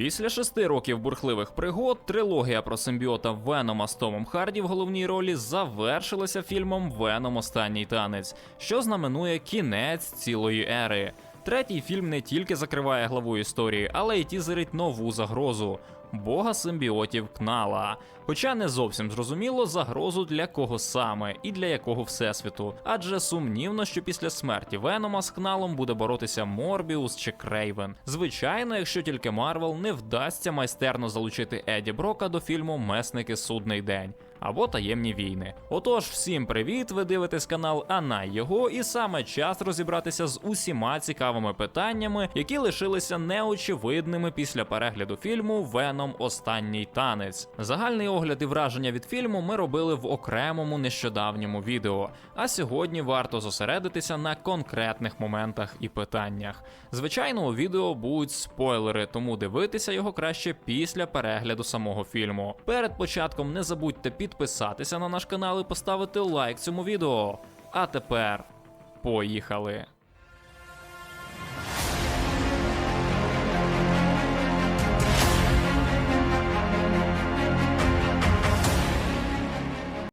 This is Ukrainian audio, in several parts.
Після шести років бурхливих пригод трилогія про симбіота Венома з Томом Харді в головній ролі завершилася фільмом Веном Останній танець, що знаменує кінець цілої ери. Третій фільм не тільки закриває главу історії, але й тізерить нову загрозу бога симбіотів Кнала. Хоча не зовсім зрозуміло загрозу для кого саме і для якого всесвіту, адже сумнівно, що після смерті Венома з Кналом буде боротися Морбіус чи Крейвен. Звичайно, якщо тільки Марвел не вдасться майстерно залучити Еді Брока до фільму Месники Судний день або таємні війни. Отож, всім привіт! Ви дивитесь канал Анай його, і саме час розібратися з усіма цікавими питаннями, які лишилися неочевидними після перегляду фільму Веном Останній танець. Загальний огляд і враження від фільму ми робили в окремому нещодавньому відео. А сьогодні варто зосередитися на конкретних моментах і питаннях. Звичайно, у відео будуть спойлери, тому дивитися його краще після перегляду самого фільму. Перед початком не забудьте підписатися на наш канал і поставити лайк цьому відео. А тепер поїхали!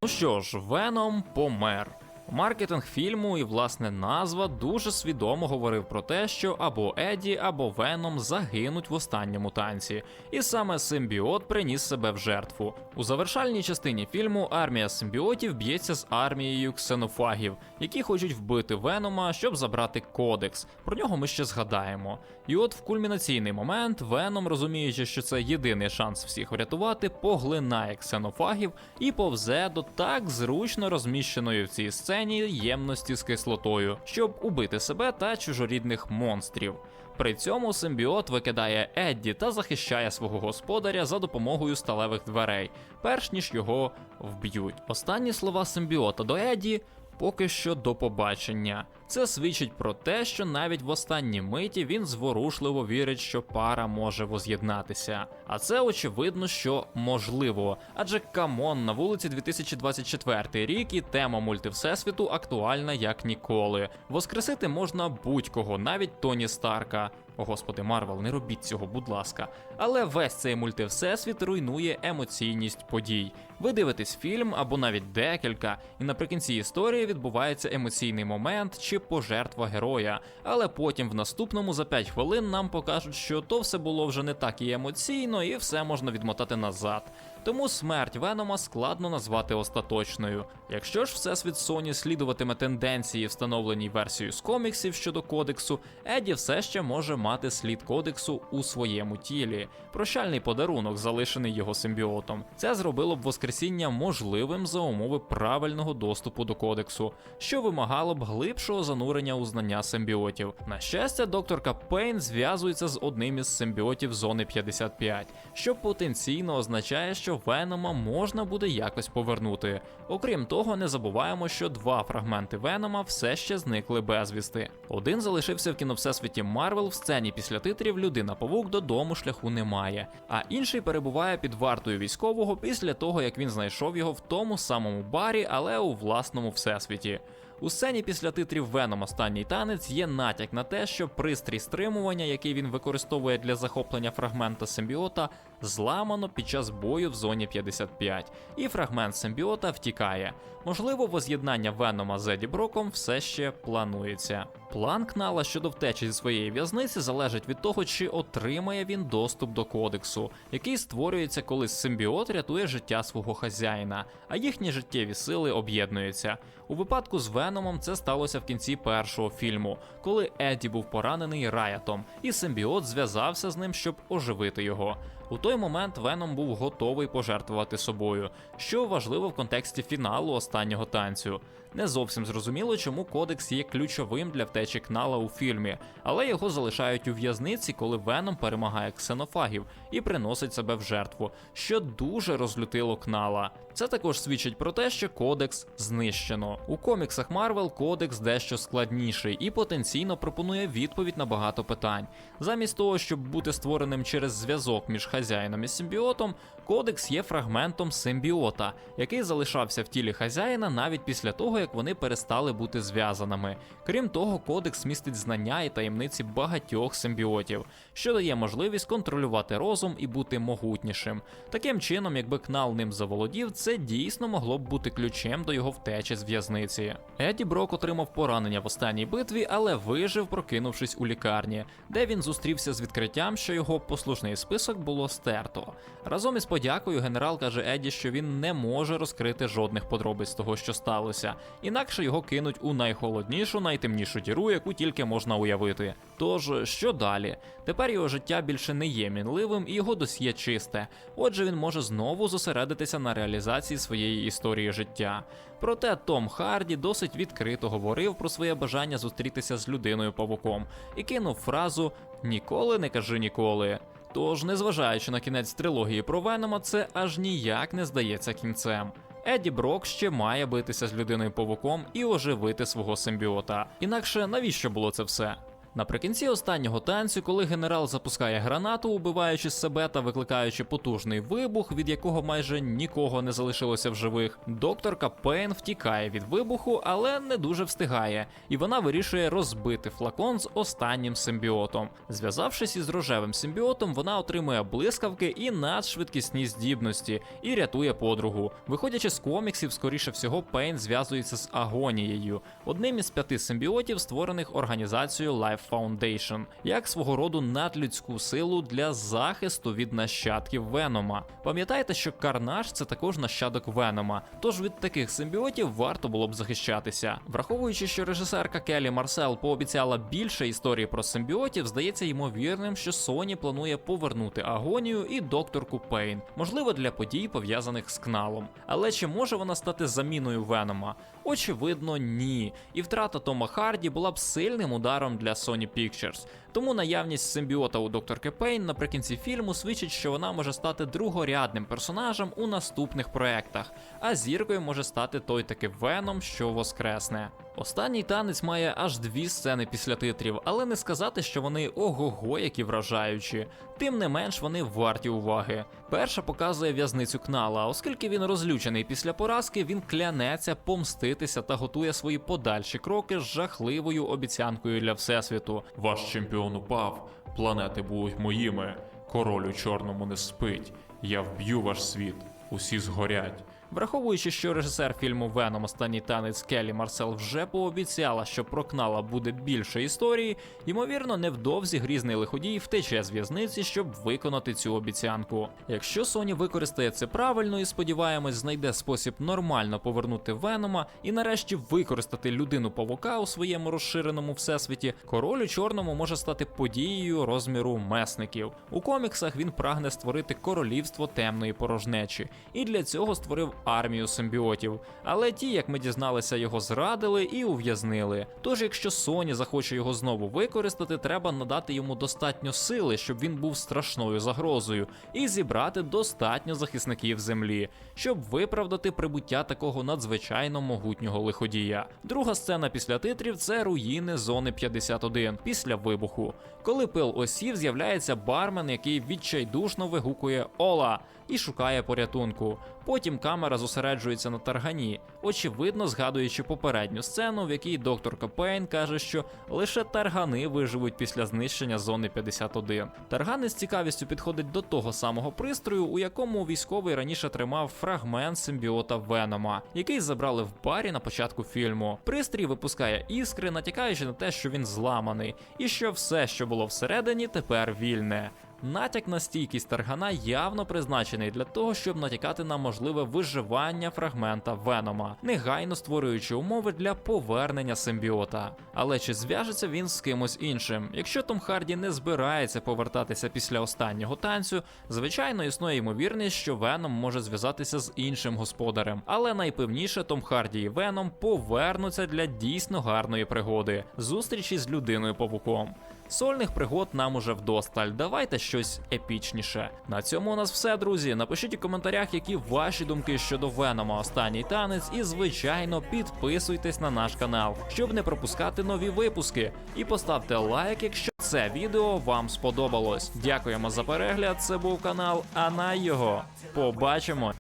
Ну що ж, Веном помер. Маркетинг фільму і власне назва дуже свідомо говорив про те, що або Еді, або Веном загинуть в останньому танці, і саме симбіот приніс себе в жертву. У завершальній частині фільму армія симбіотів б'ється з армією ксенофагів, які хочуть вбити Венома, щоб забрати кодекс. Про нього ми ще згадаємо. І от в кульмінаційний момент Веном, розуміючи, що це єдиний шанс всіх врятувати, поглинає ксенофагів і повзе до так зручно розміщеної в цій сцені ємності з кислотою, щоб убити себе та чужорідних монстрів. При цьому симбіот викидає Едді та захищає свого господаря за допомогою сталевих дверей, перш ніж його вб'ють. Останні слова симбіота до Едді поки що до побачення. Це свідчить про те, що навіть в останній миті він зворушливо вірить, що пара може воз'єднатися. А це очевидно, що можливо. Адже камон на вулиці 2024 рік і тема мультивсесвіту актуальна як ніколи. Воскресити можна будь-кого, навіть Тоні Старка. О, господи, Марвел, не робіть цього, будь ласка. Але весь цей мультивсесвіт руйнує емоційність подій. Ви дивитесь фільм або навіть декілька, і наприкінці історії відбувається емоційний момент чи пожертва героя. Але потім в наступному за 5 хвилин нам покажуть, що то все було вже не так і емоційно, і все можна відмотати назад. Тому смерть Венома складно назвати остаточною. Якщо ж всесвіт Sony слідуватиме тенденції, встановленій версією з коміксів щодо кодексу, Еді все ще може мати слід кодексу у своєму тілі. Прощальний подарунок, залишений його симбіотом. Це зробило б воскресіння можливим за умови правильного доступу до кодексу, що вимагало б глибшого занурення у знання симбіотів. На щастя, докторка Пейн зв'язується з одним із симбіотів зони 55, що потенційно означає, що Венома можна буде якось повернути. Окрім того, не забуваємо, що два фрагменти Венома все ще зникли безвісти. Один залишився в кіновсесвіті Марвел в сцені після титрів Людина Павук додому шляху немає, а інший перебуває під вартою військового після того, як він знайшов його в тому самому барі, але у власному всесвіті. У сцені після титрів Веном останній танець є натяк на те, що пристрій стримування, який він використовує для захоплення фрагмента симбіота, зламано під час бою в зоні 55, і фрагмент симбіота втікає. Можливо, воз'єднання Венома з Еді Броком все ще планується. План Кнала щодо втечі зі своєї в'язниці залежить від того, чи отримає він доступ до кодексу, який створюється, коли симбіот рятує життя свого хазяїна, а їхні життєві сили об'єднуються. У випадку з Веномом це сталося в кінці першого фільму, коли Едді був поранений раятом, і симбіот зв'язався з ним, щоб оживити його. У той момент Веном був готовий пожертвувати собою, що важливо в контексті фіналу останнього танцю. Не зовсім зрозуміло, чому кодекс є ключовим для втечі Кнала у фільмі, але його залишають у в'язниці, коли Веном перемагає ксенофагів і приносить себе в жертву, що дуже розлютило Кнала. Це також свідчить про те, що кодекс знищено. У коміксах Марвел кодекс дещо складніший і потенційно пропонує відповідь на багато питань. Замість того, щоб бути створеним через зв'язок між хазяїном і симбіотом, кодекс є фрагментом симбіота, який залишався в тілі хазяїна навіть після того, як вони перестали бути зв'язаними. Крім того, кодекс містить знання і таємниці багатьох симбіотів, що дає можливість контролювати розум і бути могутнішим. Таким чином, якби Кнал ним заволодів, це дійсно могло б бути ключем до його втечі з в'язниці. Еді Брок отримав поранення в останній битві, але вижив, прокинувшись у лікарні, де він зустрівся з відкриттям, що його послужний список було стерто. Разом із подякою генерал каже Еді, що він не може розкрити жодних подробиць того, що сталося, інакше його кинуть у найхолоднішу, найтемнішу діру, яку тільки можна уявити. Тож, що далі? Тепер його життя більше не є мінливим і його досьє чисте. Отже, він може знову зосередитися на реалізації своєї історії життя. Проте Том Харді досить відкрито говорив про своє бажання зустрітися з людиною павуком і кинув фразу Ніколи не кажи ніколи. Тож, незважаючи на кінець трилогії про Венома, це аж ніяк не здається кінцем. Еді Брок ще має битися з людиною павуком і оживити свого симбіота. Інакше навіщо було це все? Наприкінці останнього танцю, коли генерал запускає гранату, убиваючи себе та викликаючи потужний вибух, від якого майже нікого не залишилося в живих, докторка Пейн втікає від вибуху, але не дуже встигає, і вона вирішує розбити флакон з останнім симбіотом. Зв'язавшись із рожевим симбіотом, вона отримує блискавки і надшвидкісні здібності і рятує подругу. Виходячи з коміксів, скоріше всього, Пейн зв'язується з агонією, одним із п'яти симбіотів, створених організацією Life Foundation, як свого роду надлюдську силу для захисту від нащадків Венома. Пам'ятаєте, що Карнаж це також нащадок Венома, тож від таких симбіотів варто було б захищатися. Враховуючи, що режисерка Келі Марсел пообіцяла більше історії про симбіотів, здається ймовірним, що Sony планує повернути агонію і докторку Пейн, можливо, для подій пов'язаних з кналом. Але чи може вона стати заміною Венома? Очевидно, ні. І втрата Тома Харді була б сильним ударом для Sony Pictures. Тому наявність симбіота у докторки Пейн наприкінці фільму свідчить, що вона може стати другорядним персонажем у наступних проектах, а зіркою може стати той таки Веном, що воскресне. Останній танець має аж дві сцени після титрів, але не сказати, що вони ого-го, які вражаючі. Тим не менш, вони варті уваги. Перша показує в'язницю Кнала, оскільки він розлючений після поразки, він клянеться помститися та готує свої подальші кроки з жахливою обіцянкою для всесвіту. Ваш чемпіон упав, планети будуть моїми. Король у чорному не спить. Я вб'ю ваш світ, усі згорять. Враховуючи, що режисер фільму Веном Останній танець Келі Марсел вже пообіцяла, що про Кнала буде більше історії, ймовірно, невдовзі грізний лиходій втече з в'язниці, щоб виконати цю обіцянку. Якщо Sony використає це правильно і сподіваємось, знайде спосіб нормально повернути Венома і нарешті використати людину павука у своєму розширеному всесвіті, король у чорному може стати подією розміру месників. У коміксах він прагне створити королівство темної порожнечі, і для цього створив армію симбіотів. Але ті, як ми дізналися, його зрадили і ув'язнили. Тож, якщо Sony захоче його знову використати, треба надати йому достатньо сили, щоб він був страшною загрозою, і зібрати достатньо захисників землі, щоб виправдати прибуття такого надзвичайно могутнього лиходія. Друга сцена після титрів це руїни зони 51 після вибуху. Коли пил осів, з'являється бармен, який відчайдушно вигукує Ола і шукає порятунку. Потім камера зосереджується на таргані, очевидно згадуючи попередню сцену, в якій доктор Капейн каже, що лише таргани виживуть після знищення зони 51. Таргани з цікавістю підходить до того самого пристрою, у якому військовий раніше тримав фрагмент симбіота Венома, який забрали в барі на початку фільму. Пристрій випускає іскри, натякаючи на те, що він зламаний, і що все, що було всередині, тепер вільне. Натяк на стійкість таргана явно призначений для того, щоб натякати на можливе виживання фрагмента Венома, негайно створюючи умови для повернення симбіота. Але чи зв'яжеться він з кимось іншим? Якщо Том Харді не збирається повертатися після останнього танцю, звичайно існує ймовірність, що Веном може зв'язатися з іншим господарем. Але найпевніше Том Харді і Веном повернуться для дійсно гарної пригоди зустрічі з людиною павуком. Сольних пригод нам уже вдосталь. Давайте щось епічніше. На цьому у нас все, друзі. Напишіть у коментарях, які ваші думки щодо Венома останній танець, і звичайно підписуйтесь на наш канал, щоб не пропускати нові випуски. І поставте лайк, якщо це відео вам сподобалось. Дякуємо за перегляд. Це був канал а на його. Побачимо.